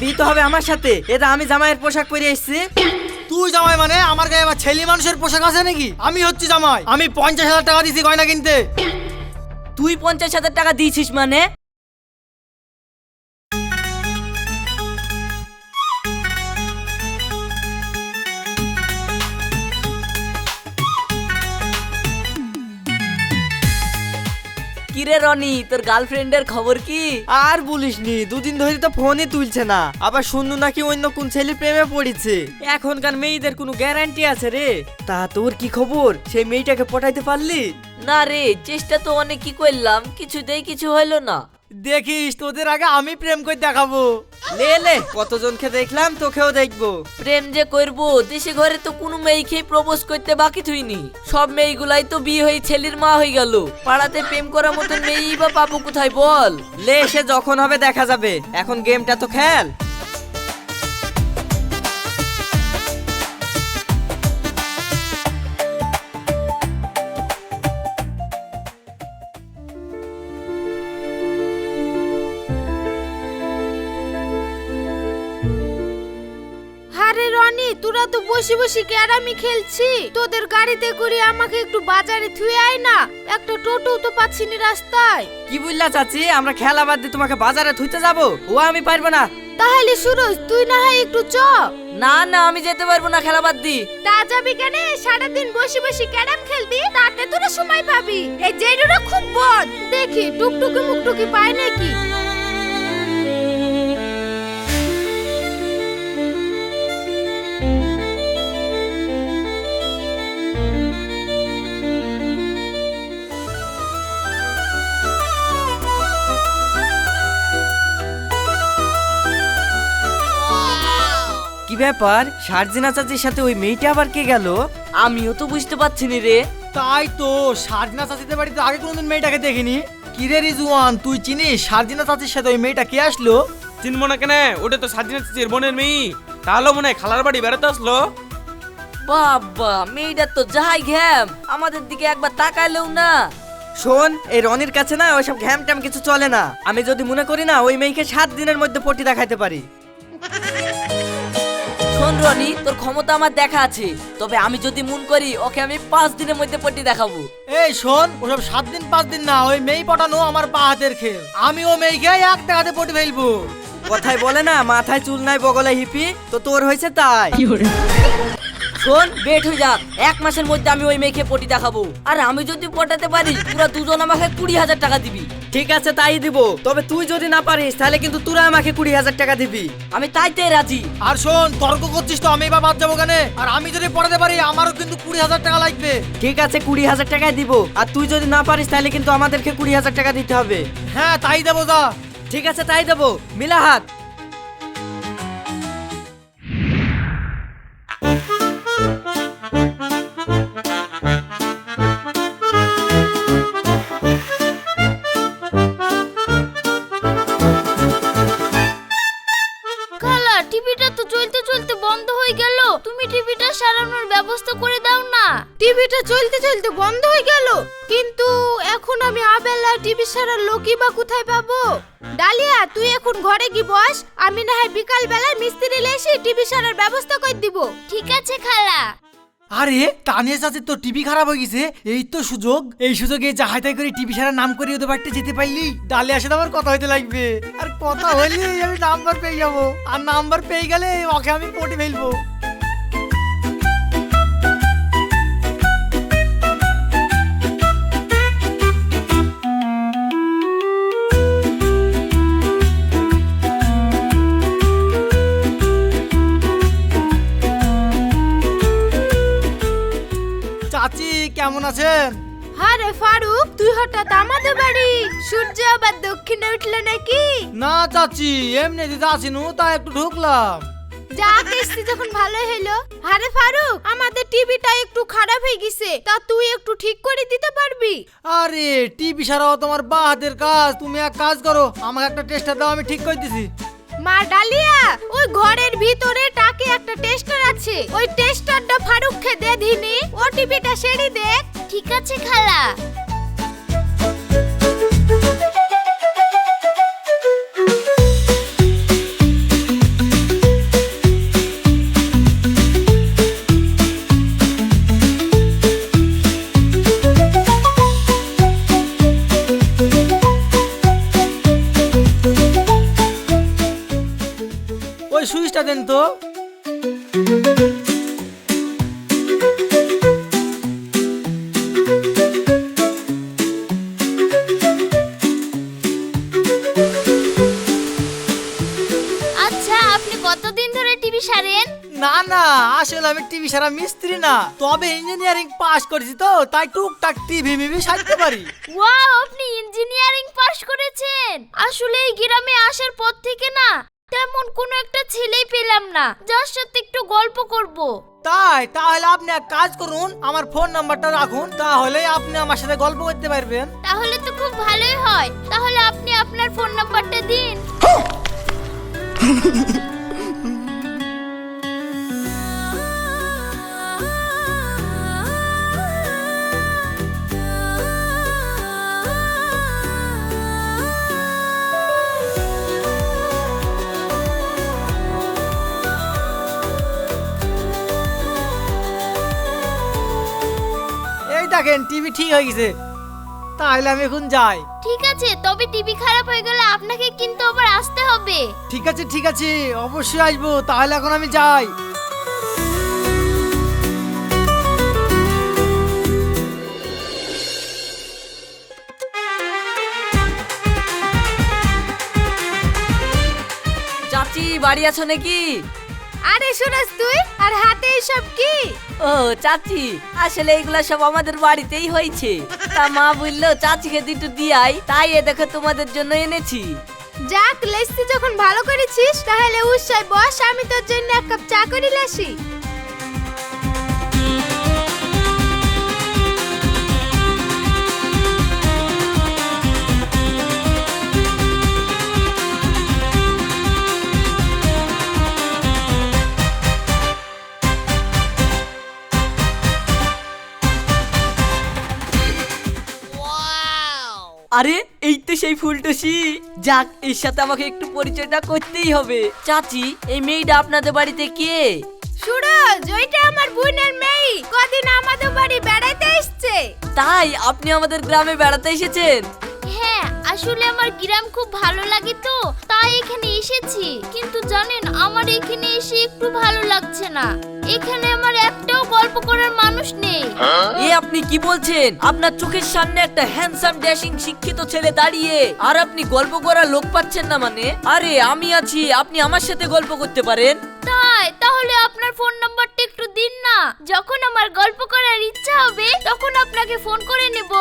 বিয়ে তো হবে আমার সাথে। এটা আমি জামাইয়ের পোশাক পরে এসেছি। তুই জামাই মানে? আমার গায়ে আবার ছেলে মানুষের পোশাক আছে নাকি? আমি হচ্ছি জামাই। আমি পঞ্চাশ হাজার টাকা দিছি গয়না কিনতে। তুই পঞ্চাশ হাজার টাকা দিয়েছিস মানে? কিরে রনি তোর গার্লফ্রেন্ডের খবর কি? আর বলিসনি দুদিন ধরে তো ফোনই তুলছে না। আবার শুনু নাকি অন্য কোন ছেলে প্রেমে পড়েছে। এখনকার মেয়েদের কোনো গ্যারান্টি আছে রে? তা তোর কি খবর? সেই মেয়েটাকে পটাইতে পারলি? না রে চেষ্টা তো অনেক কি করলাম কিছুতেই কিছু হইল না। দেখিস তোদের আগে আমি প্রেম করে দেখাবো। লে লে কতজনকে দেখলাম তোকেও দেখব। প্রেম যে করব দেশে ঘরে তো কোনো মেয়েকেই প্রপোজ করতে বাকি থুইনি। সব মেয়েগুলাই তো বিয়ে হয়ে ছেলের মা হয়ে গেল। পাড়াতে প্রেম করার মতো মেয়েই বা পাবো কোথায় বল? লে সে যখন হবে দেখা যাবে। এখন গেমটা তো খেল। বসে বসে ক্যারামি খেলছি। তোদের গাড়িতে করে আমাকে একটু বাজারে থুয়ে আয় না একটা টোটো তো পাচ্ছি না রাস্তায়। কি বললা চাচি? আমরা খেলা বাদ দিয়ে তোমাকে বাজারে থুইতে যাব? ও আমি পারব না। তাহলে সুরজ তুই না হয় একটু চ। না না আমি যেতে পারব না খেলা বাদ দি তা যাবি কেন? সারাদিন বসে বসে ক্যারাম খেলবি তাতে তোরা সময় পাবি। এই জেডুরা খুব বদ। দেখি টুকটুকি মুকটুকি পায় নাকি? ব্যাপার? সার্জিনা চাচির সাথে ওই মেয়েটা আবার কে গেল? আমিও তো বুঝতে পারছি না রে। তাই তো সার্জিনা চাচিতে বাড়িতে আগে কোনোদিন মেয়েটাকে দেখিনি। কিরে রিজওয়ান তুই চিনিস সার্জিনা চাচির সাথে ওই মেয়েটা কে আসলো? চিনবো না কেন ওটা তো সাজিনা চিচির বোনের মেয়ে। তাহলে মনে হয় খালার বাড়ি বেড়াতে আসলো। বাবা মেয়েটার তো যাই ঘ্যাম আমাদের দিকে একবার তাকাইলেও না। শোন এই রনির কাছে না ওইসব ঘ্যাম ট্যাম কিছু চলে না। আমি যদি মনে করি না ওই মেয়েকে সাত দিনের মধ্যে পটি দেখাইতে পারি। শোন রনি তোর ক্ষমতা আমার দেখা আছে। তবে আমি যদি মন করি ওকে আমি পাঁচ দিনের মধ্যে পটি দেখাবো। এই শোন ওসব সাত দিন পাঁচ দিন না ওই মেয়ে পটানো আমার পা হাতের খেল। আমি ও মেয়েকে এক টাকাতে পটি ফেলব। কথায় বলে না মাথায় চুল নাই বগলে হিপি। তো তোর হয়েছে তাই। শোন বেট হয়ে যাক। এক মাসের মধ্যে আমি ওই মেয়েকে পটি দেখাবো। আর আমি যদি পটাতে পারি তোরা দুজন আমাকে কুড়ি হাজার টাকা দিবি। ঠিক আছে তাই দিব। তবে তুই যদি না পারিস তাহলে কিন্তু তোরা আমাকে কুড়ি হাজার টাকা দিবি। আমি তাই তাইতে রাজি। আর শোন তর্ক করছিস তো আমি এবার বাদ যাব কেন? আর আমি যদি পড়াতে পারি আমারও কিন্তু কুড়ি হাজার টাকা লাগবে। ঠিক আছে কুড়ি হাজার টাকায় দিব। আর তুই যদি না পারিস তাহলে কিন্তু আমাদেরকে কুড়ি হাজার টাকা দিতে হবে। হ্যাঁ তাই দেবো যা। ঠিক আছে তাই দেবো। মিলা হাত সারার ব্যবস্থা করে দিব। ঠিক আছে, খালা। আরে, তানিয়া চাচির তো টিভি খারাপ হয়ে গেছে। এই তো সুযোগ। এই সুযোগে যাহাই তাই করে টিভি সারা নাম করে ওদের বাড়িতে যেতে পারলি। ডালে আসে আমার কথা হইতে লাগবে। আর কথা হইলে আমি নাম্বার পেয়ে যাব। আর নাম্বার পেয়ে গেলে ওকে আমি পটে ফেলব। কেমন আছেন? আরে ফারুক তুই হঠাৎ আমাদের বাড়ি। সূর্য আবার দক্ষিণে উঠল নাকি? না চাচি এমনি দিতে আসিনু তা একটু ঢুকলাম। যা কিস্তি যখন হলো। আরে ফারুক আমাদের টিভিটা একটু খারাপ হয়ে গেছে তা তুই একটু ঠিক করে দিতে পারবি? আরে টিভি সারাও তোমার বা হাতের কাজ। তুমি এক কাজ করো আমাকে একটা টেস্টার দাও আমি ঠিক করে দিছি। মা ডালিয়া ওই ঘরের ভিতরে ওই টেস্টারটা ফারুককে দে দিনি ওটিপিটা সেরি দে। ঠিক আছে, খালা। ওই সুইচটা দেন তো। আচ্ছা আপনি কতদিন ধরে টিভি সারেন? না না আসলে আমি টিভি সারা মিস্ত্রি না তবে ইঞ্জিনিয়ারিং পাস করেছি তো তাই টুকটাক টিভি মিভি সাজতে পারি। ওয়াও আপনি ইঞ্জিনিয়ারিং পাশ করেছেন। আসলে এই গ্রামে আসার পর থেকে না তেমন কোনো একটা ছেলেই পেলাম না। যার সাথে একটু গল্প করব। তাই তাহলে আপনি এক কাজ করুন আমার ফোন নাম্বারটা রাখুন তাহলে আপনি আমার সাথে গল্প করতে পারবেন। তাহলে তো খুব ভালোই হয়। তাহলে আপনি আপনার ফোন নাম্বারটা দিন। দেখেন টিভি ঠিক হয়ে গেছে। তাহলে আমি এখন যাই। ঠিক আছে তবে টিভি খারাপ হয়ে গেলে আপনাকে কিন্তু আবার আসতে হবে। ঠিক আছে ঠিক আছে অবশ্যই আসব তাহলে এখন আমি যাই। চাচি বাড়ি আছো নাকি? আরে সুরজ তুই আর হাতে এসব কি? ও চাচি আসলে এগুলা সব আমাদের বাড়িতেই হয়েছে। তা মা বলল চাচিকে দিটু দিয়াই তাই এ দেখো তোমাদের জন্য এনেছি। যাক লেসি যখন ভালো করেছিস তাহলে উৎসাহ বস আমি তোর জন্য এক কাপ চা করে লাসি। আরে এই তো সেই ফুলটুসি। যাক এর সাথে আমাকে একটু পরিচয়টা করতেই হবে। চাচি এই মেয়েটা আপনাদের বাড়িতে কে? সুরজ ওইটা আমার বোনের মেয়ে। কদিন আমাদের বাড়ি বেড়াইতে এসছে। তাই আপনি আমাদের গ্রামে বেড়াতে এসেছেন? হ্যাঁ আসলে আমার গ্রাম খুব ভালো লাগে তো তাই এখানে এসেছি। কিন্তু জানেন আমার এখানে এসে একটু ভালো লাগছে না। এখানে আমার একটাও গল্প করার মানুষ নেই। এ আপনি কি বলছেন? আপনার চোখের সামনে একটা হ্যান্ডসাম ড্যাশিং শিক্ষিত ছেলে দাঁড়িয়ে। আর আপনি গল্প করার লোক পাচ্ছেন না মানে? আরে আমি আছি। আপনি আমার সাথে গল্প করতে পারেন? তাই? তাহলে আপনার ফোন নাম্বারটা একটু দিন না। যখন আমার গল্প করার ইচ্ছা হবে তখন আপনাকে ফোন করে নেব।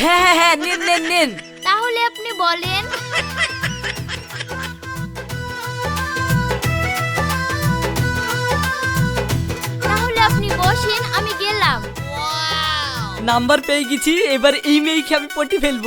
হ্যাঁ হ্যাঁ হ্যাঁ নেন নেন নেন। তাহলে আপনি বলেন। আপনি বসেন আমি গেলাম। নাম্বার পেয়ে গেছি এবার এই মেয়েকে আমি পটি ফেলব।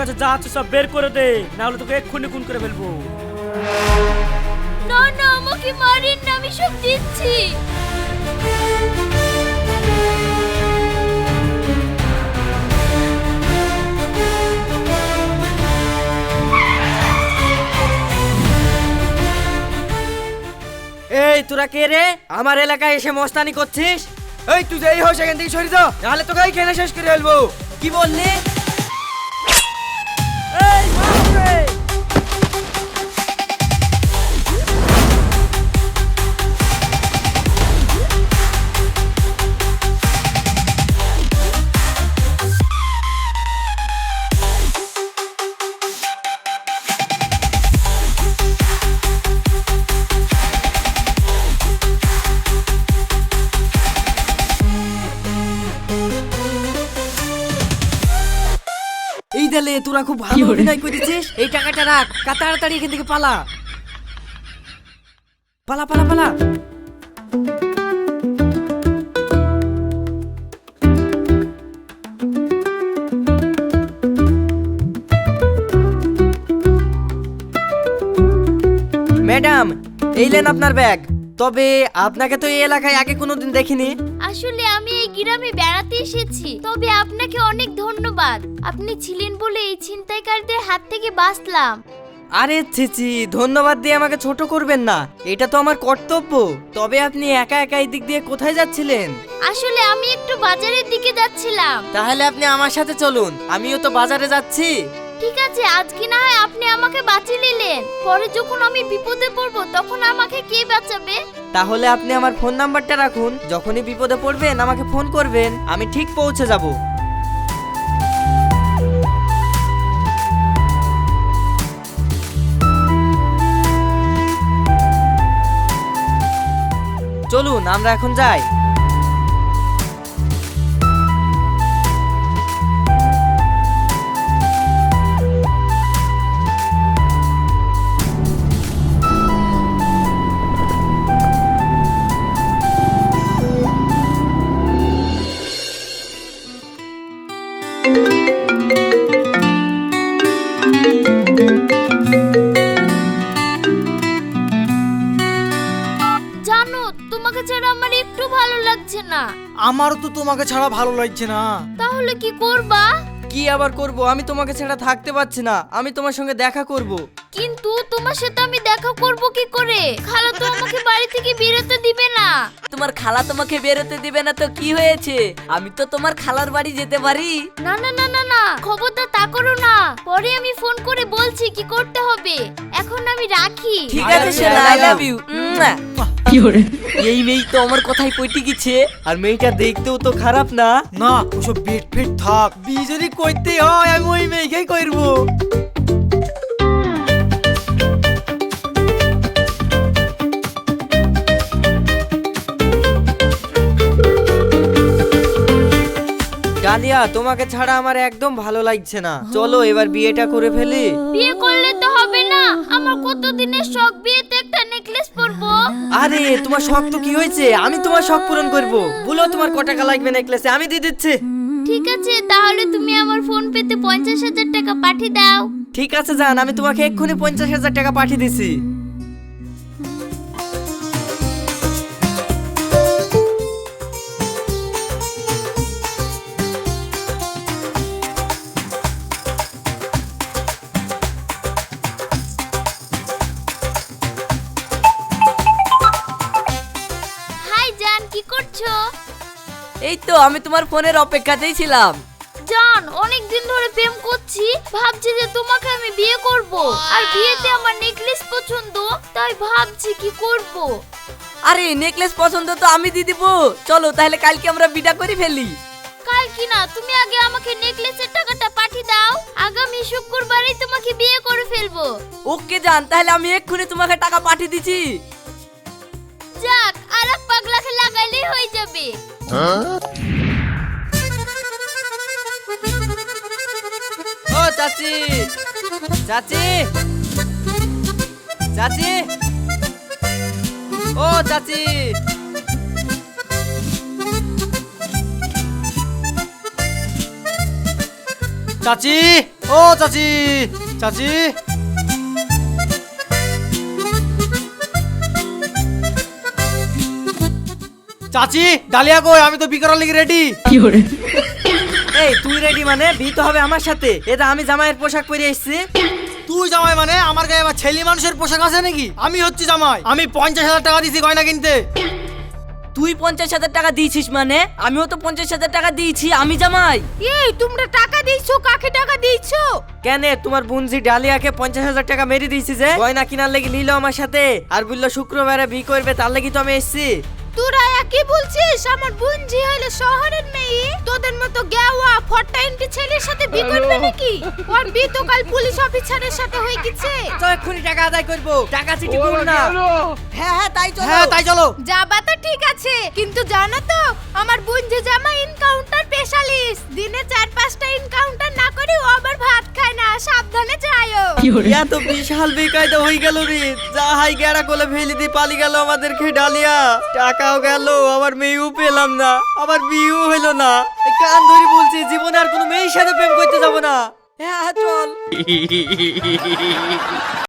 কাছে যা আছে সব বের করে দে না হলে তোকে এক্ষুনি খুন করে ফেলব। না না আমাকে মারেন না আমি সব দিচ্ছি। এই তোরা কে রে? আমার এলাকায় এসে মস্তানি করছিস? এই তুই যেই হোস এখান থেকে সরে যা। নাহলে তোকে এই খেলে শেষ করে ফেলব। কি বললি? তোরা খুব ভালো অভিনয় করেছিস? এই টাকাটা রাখ। তাড়াতাড়ি এখান থেকে পালা। পালা পালা পালা। ম্যাডাম এইলেন আপনার ব্যাগ। তবে আপনাকে তো এই এলাকায় আগে কোনোদিন দেখিনি। আসলে আমি এই গ্রামে বেড়াতে এসেছি। তবে আপনাকে অনেক ধন্যবাদ। আপনি ছিলেন বলে এই ছিনতাইকারীদের হাত থেকে বাঁচলাম। আরে ছিছি ধন্যবাদ দিয়ে আমাকে ছোট করবেন না। এটা তো আমার কর্তব্য। তবে আপনি একা একা এই দিক দিয়ে কোথায় যাচ্ছিলেন? আসলে আমি একটু বাজারের দিকে যাচ্ছিলাম। তাহলে আপনি আমার সাথে চলুন। আমিও তো বাজারে যাচ্ছি। ঠিক আছে, আজকে না হয় আপনি আমাকে বাঁচিয়ে নিলেন। পরে যখন আমি বিপদে পড়ব, তখন আমাকে কে বাঁচাবে? তাহলে আপনি আমার ফোন নাম্বারটা রাখুন। যখনই বিপদে পড়বেন, আমাকে ফোন করবেন। আমি ঠিক পৌঁছে যাব। চলুন, আমরা এখন যাই। জানো তোমাকে ছাড়া আমার একটু ভালো লাগছে না। আমারও তো তোমাকে ছাড়া ভালো লাগছে না। তাহলে কি করবা? কি আবার করব? আমি তোমাকে ছাড়া থাকতে পারছি না। আমি তোমার সঙ্গে দেখা করব। কিন্তু তোমার সাথে আমি দেখা করব কি করে? খালা তো আমাকে বাড়ি থেকে বেরোতে দিবে না। তোমার খালা তোমাকে বেরোতে দিবে না তো কি হয়েছে? আমি তো তোমার খালার বাড়ি যেতে পারি। না না না না না খবরদার তা করো না। পরে আমি ফোন করে বলছি কি করতে হবে। এখন আমি রাখি। ঠিক আছে সোনা আই লাভ ইউ এই মেয়ে তো আমার কথাই পইটি গেছে। আর মেয়েটা দেখতেও তো খারাপ না। না ওসব পেট ফেট থাক। বিয়ে যদি করতে হয় আমি ওই মেয়েকেই করব ডালিয়া তোমাকে ছাড়া আমার একদম ভালো লাগছে না। চলো এবার বিয়েটা করে ফেলি। বিয়ে করলে তো হবে না। আমার কত দিনের শখ বিয়েতে একটা নেকলেস পরবো? আরে তোমার শখ তো কি হয়েছে? আমি তোমার শখ পূরণ করব। বলো তোমার ক টাকা লাগবে নেকলেসে আমি দিয়ে দিচ্ছি। ঠিক আছে তাহলে তুমি আমার ফোন পেতে পঞ্চাশ হাজার টাকা পাঠিয়ে দাও। ঠিক আছে জান আমি তোমাকে এক্ষুনি পঞ্চাশ হাজার টাকা পাঠিয়ে দিছি। আমি তোমার ফোনের অপেক্ষাতেই ছিলাম। জান অনেক দিন ধরে প্রেম করছি ভাবছি যে তোমাকে আমি বিয়ে করব। আর বিয়েতে আমার নেকলেস পছন্দ তাই ভাবছি কি করব। আরে নেকলেস পছন্দ তো আমি দিয়ে দিব। চলো তাহলে কালকে আমরা বিটা করে ফেলি। কাল কি না তুমি আগে আমাকে নেকলেসের টাকাটা পাঠিয়ে দাও। আগামী শুক্রবারই তোমাকে বিয়ে করে ফেলব। ওকে জান তাহলে আমি এক্ষুনি তোমাকে টাকা পাঠিয়ে দিচ্ছি। যাক আর এক পাগলাকে লাগাইলেই হয়ে যাবে। ও চাচি চাচি চাচি ও চাচি চাচি ও চাচি চাচি চাচি ডালিয়া কই? আমি তো বিকরার লেগে রেডি এই তুই রেডি মানে? বিয়ে হবে আমার সাথে। এটা আমি জামাইয়ের পোশাক পরে এসেছি। তুই জামাই মানে? আমার গায়ে আবার ছেলে মানুষের পোশাক আছে নাকি? আমি হচ্ছি জামাই। আমি পঞ্চাশ হাজার টাকা দিছি গয়না কিনতে। তুই পঞ্চাশ হাজার টাকা দিয়েছিস মানে? আমিও তো পঞ্চাশ হাজার টাকা দিয়েছি আমি জামাই। এই তোমরা টাকা দিয়েছ কাকে টাকা দিয়েছ? কেন তোমার বুনজি ডালিয়াকে পঞ্চাশ হাজার টাকা মেরে দিয়েছি যে? গয়না কিনার লেগে নিল আমার সাথে। আর বলল শুক্রবারে বি করবে তার লেগে তো আমি এসেছি। তোরা একই বলছিস? আমার বোন জি শহরের মেয়ে তোদের মতো গেওয়া ফটা এন্টি ছেলের সাথে করবে নাকি? ওর বিয়ে তো কাল পুলিশ অফিসারের সাথে হয়ে গেছে। তো এক্ষুনি টাকা আদায় করব। টাকা চিঠি করব না। হ্যাঁ হ্যাঁ তাই চলো। হ্যাঁ তাই চলো। যাবা তো ঠিক আছে কিন্তু জানো তো আমার বোন যে জামা ইনকাউন্টার স্পেশালিস্ট। দিনে চার পাঁচটা ইনকাউন্টার না করে ও আবার ভাত খায় না। সাবধানে যাইও ইয়া তো বিশাল বেকায়দা হয়ে গেল রে। যা হাই গেরা কোলে ফেলে দিয়ে পালি গেল আমাদেরকে ডালিয়া টাকাও গেল আবার মেয়েও পেলাম না। আবার বিয়েও হইল না। কান ধরে বলছি জীবনে আর কোনো মেয়ের সাথে প্রেম করতে যাব না। হ্যাঁ হ্যাঁ চল।